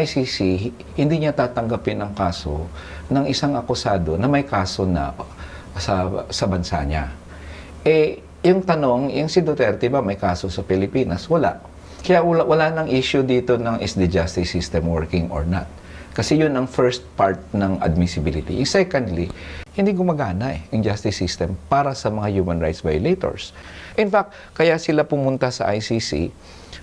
ICC, hindi niya tatanggapin ang kaso ng isang akusado na may kaso na sa, sa bansa niya. Eh, yung tanong, yung si Duterte ba may kaso sa Pilipinas? Wala. Kaya wala, wala nang issue dito ng is the justice system working or not. Kasi yun ang first part ng admissibility. Secondly, hindi gumagana eh, yung justice system para sa mga human rights violators. In fact, kaya sila pumunta sa ICC,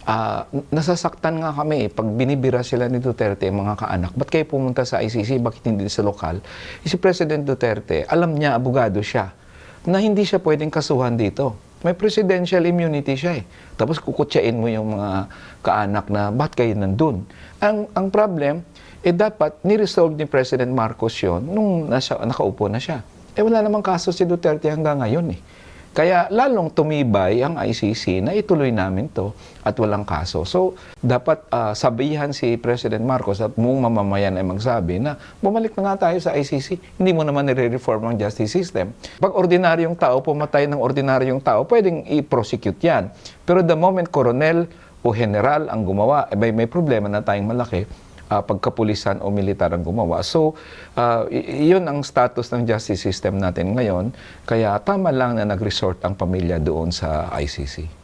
ah, nasasaktan nga kami eh, pag binibira sila ni Duterte, mga kaanak, ba't kayo pumunta sa ICC, bakit hindi sa lokal? Eh, Si President Duterte, alam niya, abogado siya, na hindi siya pwedeng kasuhan dito. May presidential immunity siya eh. Tapos kukutsain mo yung mga kaanak na, ba't kayo nandun? Ang, ang problem, eh dapat niresolve ni President Marcos yon nung nasa, nakaupo na siya. Eh wala namang kaso si Duterte hanggang ngayon eh. Kaya lalong tumibay ang ICC na ituloy namin to at walang kaso. So, dapat ah, sabihan si President Marcos at mong mamamayan ay magsabi na bumalik na nga tayo sa ICC. Hindi mo naman nire-reform ang justice system. Pag ordinaryong tao pumatay ng ordinaryong tao, pwedeng i-prosecute yan. Pero the moment koronel o general ang gumawa, eh, may, may problema na tayong malaki ah, pagkapulisan o militar ang gumawa. So, y- yun ang status ng justice system natin ngayon. Kaya tama lang na nag-resort ang pamilya doon sa ICC.